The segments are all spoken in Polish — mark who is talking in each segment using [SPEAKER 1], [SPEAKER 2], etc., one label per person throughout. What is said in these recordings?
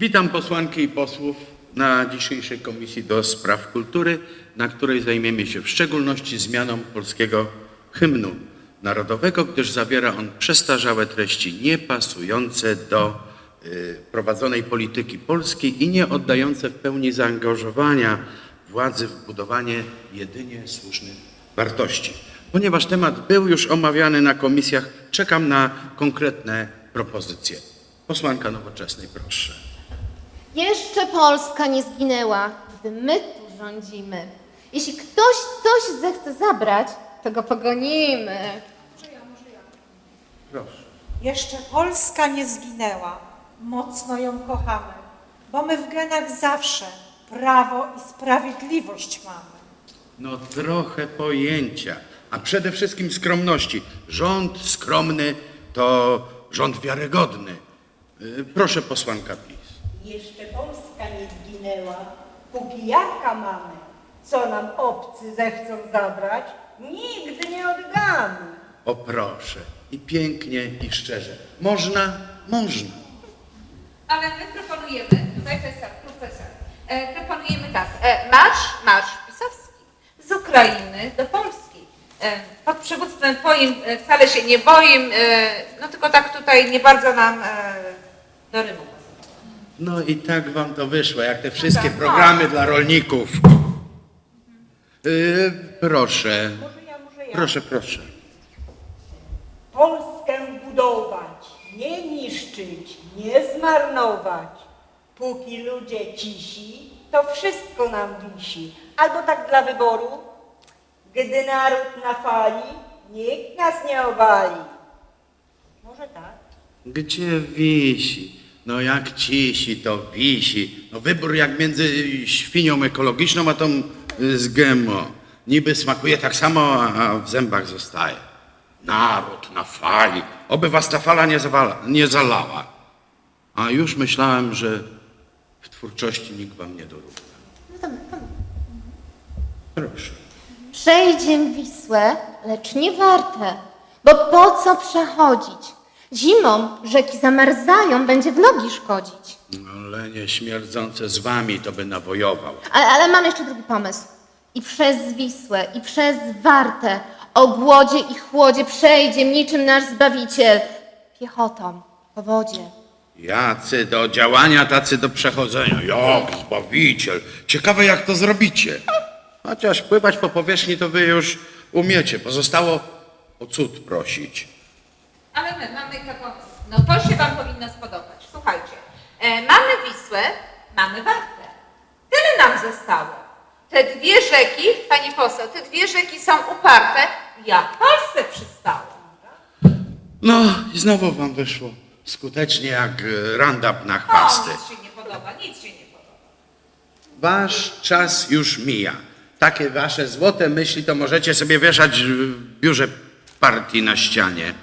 [SPEAKER 1] Witam posłanki i posłów na dzisiejszej Komisji do Spraw Kultury, na której zajmiemy się w szczególności zmianą polskiego hymnu narodowego, gdyż zawiera on przestarzałe treści niepasujące do y, prowadzonej polityki polskiej i nie oddające w pełni zaangażowania władzy w budowanie jedynie słusznych wartości. Ponieważ temat był już omawiany na komisjach, czekam na konkretne propozycje. Posłanka Nowoczesnej, proszę.
[SPEAKER 2] Jeszcze Polska nie zginęła, gdy my tu rządzimy. Jeśli ktoś coś zechce zabrać, to go pogonimy.
[SPEAKER 1] Proszę.
[SPEAKER 3] Jeszcze Polska nie zginęła. Mocno ją kochamy, bo my w genach zawsze prawo i sprawiedliwość mamy.
[SPEAKER 1] No trochę pojęcia, a przede wszystkim skromności. Rząd skromny to rząd wiarygodny. Y, Proszę posłanka PiS.
[SPEAKER 4] Jeszcze Polska nie zginęła, póki jaka mamy, co nam obcy zechcą zabrać, nigdy nie oddamy.
[SPEAKER 1] O proszę. I pięknie, i szczerze. Można? Można.
[SPEAKER 5] Ale my proponujemy, tutaj profesor, profesor, e, proponujemy tak, e, marsz, marsz pisowski z Ukrainy do Polski. E, pod przywództwem twoim e, wcale się nie boję, e, no tylko tak tutaj nie bardzo nam e, do rymu.
[SPEAKER 1] No i tak wam to wyszło, jak te wszystkie
[SPEAKER 5] tak.
[SPEAKER 1] programy dla rolników. Y, proszę,
[SPEAKER 4] Może ja, może ja.
[SPEAKER 1] proszę, proszę.
[SPEAKER 4] Polskę budować, nie niszczyć, nie zmarnować. Póki ludzie cisi, to wszystko nam wisi. Albo tak dla wyboru, gdy naród na fali, nikt nas nie obali. Może tak?
[SPEAKER 1] Gdzie wisi? No jak cisi, to wisi. No wybór jak między świnią ekologiczną, a tą y, z GMO. Niby smakuje tak samo, a- w zębach zostaje. Naród na fali. Oby was ta fala nie, zawala, nie zalała. A już myślałem, że w twórczości nikt wam nie dorówna.
[SPEAKER 2] No to.
[SPEAKER 1] Proszę.
[SPEAKER 2] Przejdziem Wisłę, lecz nie warte, bo po co przechodzić? Zimą rzeki zamarzają, będzie w nogi szkodzić.
[SPEAKER 1] Ale nie śmierdzące z wami to by nawojował.
[SPEAKER 2] Ale, ale mam jeszcze drugi pomysł. I przez Wisłę, i przez Wartę, o głodzie i chłodzie przejdzie niczym nasz Zbawiciel. Piechotą, po wodzie.
[SPEAKER 1] Jacy do działania, tacy do przechodzenia. Jak zbawiciel. Ciekawe jak to zrobicie. Chociaż pływać po powierzchni to wy już umiecie. Pozostało o cud prosić.
[SPEAKER 5] Ale my mamy taką, no to się wam powinno spodobać. Słuchajcie, e, mamy Wisłę, mamy Wartę. Tyle nam zostało. Te dwie rzeki, pani poseł, te dwie rzeki są uparte, jak Polsce przystało.
[SPEAKER 1] No i znowu wam wyszło. Skutecznie jak e, roundup na
[SPEAKER 5] O,
[SPEAKER 1] chwasty.
[SPEAKER 5] nic się nie podoba, nic się nie podoba.
[SPEAKER 1] Wasz czas już mija. Takie wasze złote myśli to możecie sobie wieszać w biurze partii na ścianie.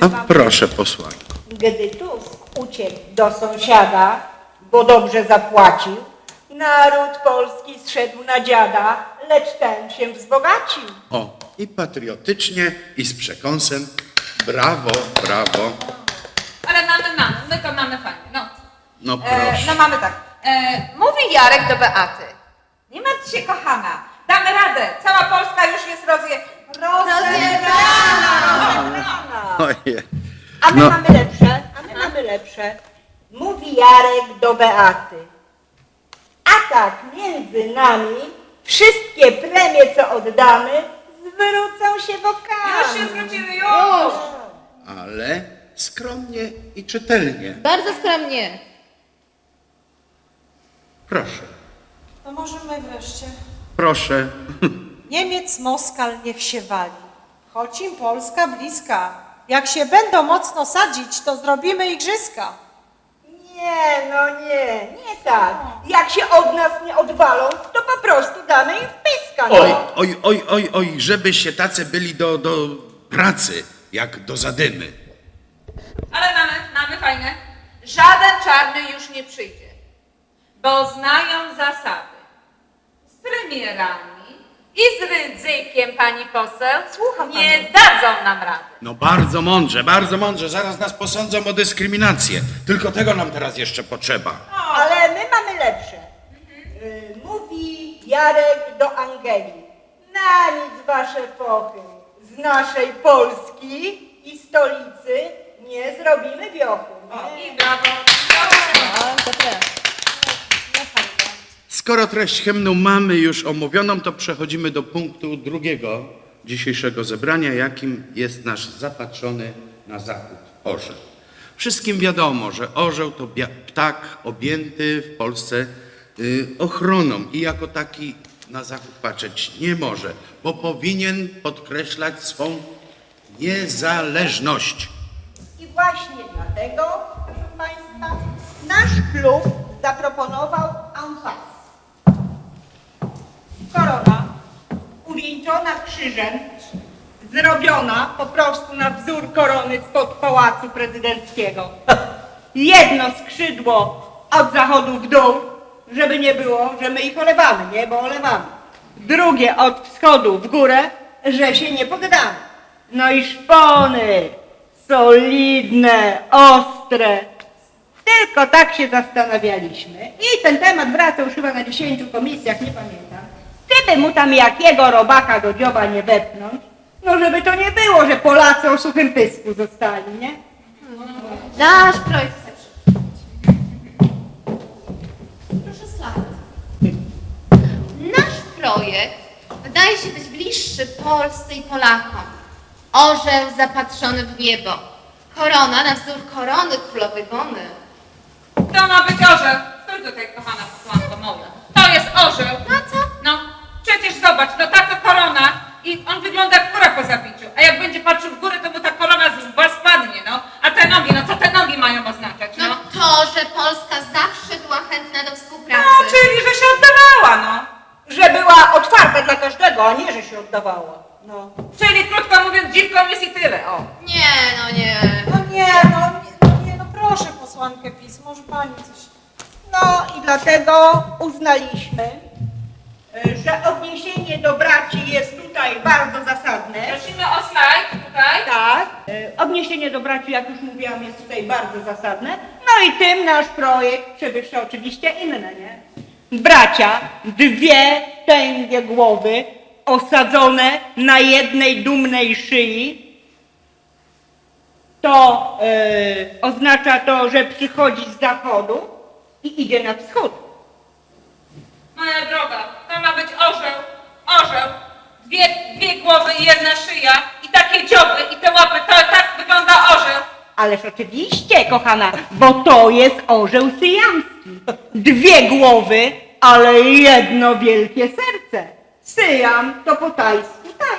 [SPEAKER 4] A
[SPEAKER 1] proszę posłanko.
[SPEAKER 4] Gdy Tusk uciekł do sąsiada, bo dobrze zapłacił, naród polski zszedł na dziada, lecz ten się wzbogacił.
[SPEAKER 1] O, i patriotycznie, i z przekąsem. Brawo, brawo.
[SPEAKER 5] Ale mamy, mamy, my to mamy fajnie, no.
[SPEAKER 1] No
[SPEAKER 5] E,
[SPEAKER 1] proszę.
[SPEAKER 5] no mamy tak. E, mówi Jarek do Beaty. Nie martw się, kochana. Damy radę. Cała Polska już jest rozje... rozjebana.
[SPEAKER 1] Ojej.
[SPEAKER 4] A my
[SPEAKER 1] No.
[SPEAKER 4] mamy lepsze, a my mamy lepsze. Mówi Jarek do Beaty. A tak między nami wszystkie premie, co oddamy, zwrócą się bokami.
[SPEAKER 5] Już się zwróciły, już.
[SPEAKER 1] Ale skromnie i czytelnie.
[SPEAKER 2] Bardzo skromnie.
[SPEAKER 1] Proszę,
[SPEAKER 3] To może my wreszcie.
[SPEAKER 1] proszę.
[SPEAKER 3] Niemiec Moskal niech się wali, choć im Polska bliska. Jak się będą mocno sadzić, to zrobimy igrzyska.
[SPEAKER 4] Nie, no nie, nie tak. Jak się od nas nie odwalą, to po prostu damy im wpiska. No.
[SPEAKER 1] Oj, oj, oj, oj, oj, żeby się tacy byli do, do pracy, jak do zadymy.
[SPEAKER 5] Ale mamy, mamy fajne. Żaden czarny już nie przyjdzie, bo znają zasady. Z premierami i z ryzykiem, pani poseł,
[SPEAKER 3] Słucham
[SPEAKER 5] nie
[SPEAKER 3] pani.
[SPEAKER 5] dadzą nam rady.
[SPEAKER 1] No bardzo mądrze, bardzo mądrze. Zaraz nas posądzą o dyskryminację. Tylko tego nam teraz jeszcze potrzeba.
[SPEAKER 4] Ale my mamy lepsze. Y, Mówi Jarek do Angeli. Na nic wasze fochy. Z naszej Polski i stolicy nie zrobimy wiochu. nie?
[SPEAKER 5] I brawo.
[SPEAKER 1] Skoro treść hymnu mamy już omówioną, to przechodzimy do punktu drugiego dzisiejszego zebrania, jakim jest nasz zapatrzony na zachód orzeł. Wszystkim wiadomo, że orzeł to ptak objęty w Polsce y, ochroną i jako taki na zachód patrzeć nie może, bo powinien podkreślać swą niezależność.
[SPEAKER 4] I właśnie dlatego, proszę Państwa, nasz klub zaproponował krzyżem, zrobiona po prostu na wzór korony spod pałacu prezydenckiego. Jedno skrzydło od zachodu w dół, żeby nie było, że my ich olewamy, nie, bo olewamy. Drugie od wschodu w górę, że się nie poddamy. No i szpony, solidne, ostre. Tylko tak się zastanawialiśmy. I ten temat wracał już chyba na 10 komisjach, nie pamiętam. Gdyby mu tam jakiego robaka do dzioba nie wepchnąć, no żeby to nie było, że Polacy o suchym pysku zostali, nie?
[SPEAKER 2] Nasz projekt chce. Proszę slajd. Nasz projekt wydaje się być bliższy Polsce i Polakom. Orzeł zapatrzony w niebo. Korona na wzór korony królowej Bony.
[SPEAKER 5] To ma być orzeł.
[SPEAKER 4] Każdego, a nie, że się oddawała. No.
[SPEAKER 5] Czyli krótko mówiąc, dziwką jest i tyle, o.
[SPEAKER 2] Nie, no nie.
[SPEAKER 3] No nie, no nie, no nie, no proszę posłankę PiS, może pani coś...
[SPEAKER 4] No i dlatego uznaliśmy, y, że odniesienie do braci jest tutaj bardzo zasadne.
[SPEAKER 5] Prosimy o slajd tutaj.
[SPEAKER 4] Tak. y, Odniesienie do braci, jak już mówiłam, jest tutaj bardzo zasadne. No i tym nasz projekt przewyższa oczywiście inne, nie? Bracia, dwie tęgie głowy osadzone na jednej dumnej szyi. To y, oznacza to, że przychodzi z zachodu i idzie na wschód.
[SPEAKER 5] Moja droga, to ma być orzeł, orzeł. Dwie, dwie głowy i jedna szyja i takie dzioby i te łapy, to tak wygląda orzeł.
[SPEAKER 4] Ależ oczywiście, kochana, bo to jest orzeł syjamski. Dwie głowy, ale jedno wielkie serce. Syjam to po tajsku taj.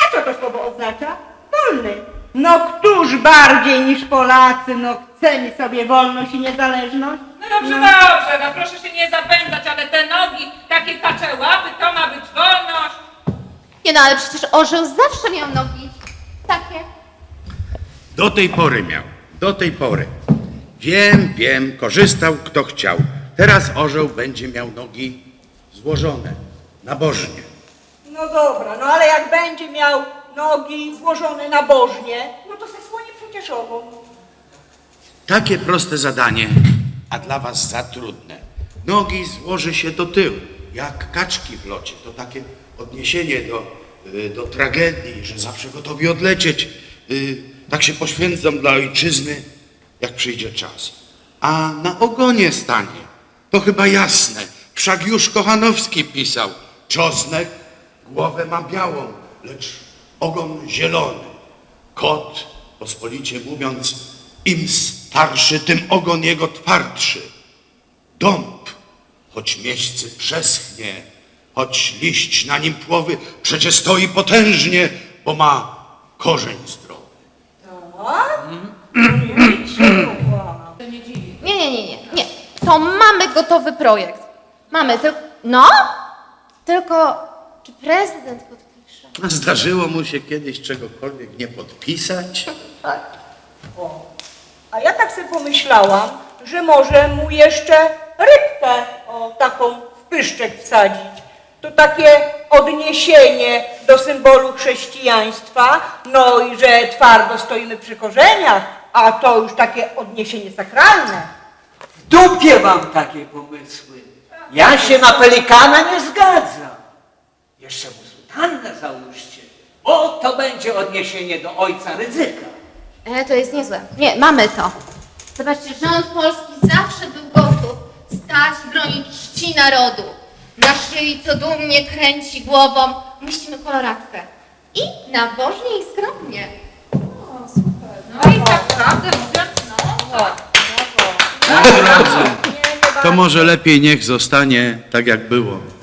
[SPEAKER 4] A co to słowo oznacza? Wolny. No któż bardziej niż Polacy, no chcemy sobie wolność i niezależność?
[SPEAKER 5] No dobrze, dobrze, no proszę się nie zapędzać, ale te nogi, takie kacze łapy, to ma być wolność.
[SPEAKER 2] Nie no, ale przecież orzeł zawsze miał nogi. Takie.
[SPEAKER 1] Do tej pory miał, do tej pory. Wiem, wiem, korzystał kto chciał. Teraz orzeł będzie miał nogi złożone, nabożnie.
[SPEAKER 4] No dobra, no ale jak będzie miał nogi złożone nabożnie, no to se słonie przecież ogon.
[SPEAKER 1] Takie proste zadanie, a dla was za trudne. Nogi złoży się do tyłu, jak kaczki w locie. To takie odniesienie do, y, do tragedii, że zawsze gotowi odlecieć. Y, Tak się poświęcą dla ojczyzny, jak przyjdzie czas. A na ogonie stanie, to chyba jasne. Wszak już Kochanowski pisał, czosnek głowę ma białą, lecz ogon zielony. Kot, pospolicie mówiąc, im starszy, tym ogon jego twardszy. Dąb, choć miejsce przeschnie, choć liść na nim płowy, przecie stoi potężnie, bo ma korzeń zdrowy.
[SPEAKER 2] Nie, nie, nie, nie, nie. To mamy gotowy projekt. Mamy, tylko... No? Tylko, czy prezydent podpisze?
[SPEAKER 1] A Zdarzyło mu się kiedyś czegokolwiek nie podpisać?
[SPEAKER 4] O. A ja tak sobie pomyślałam, że może mu jeszcze rybkę o taką w pyszczek wsadzić. To takie odniesienie do symbolu chrześcijaństwa, no i że twardo stoimy przy korzeniach, a to już takie odniesienie sakralne.
[SPEAKER 6] W dupie mam takie pomysły. Ja się na pelikana nie zgadzam. Jeszcze mu sutannę załóżcie. O, to będzie odniesienie do ojca ryzyka.
[SPEAKER 2] E, to jest niezłe. Nie, mamy to. Zobaczcie, rząd polski zawsze był gotów stać i bronić czci narodu. Na szyi co dumnie kręci głową, myślimy koloratkę. I nabożnie i skromnie.
[SPEAKER 5] No i tak prawdę mówiąc, no.
[SPEAKER 1] Moi drodzy, to może lepiej niech zostanie tak jak było.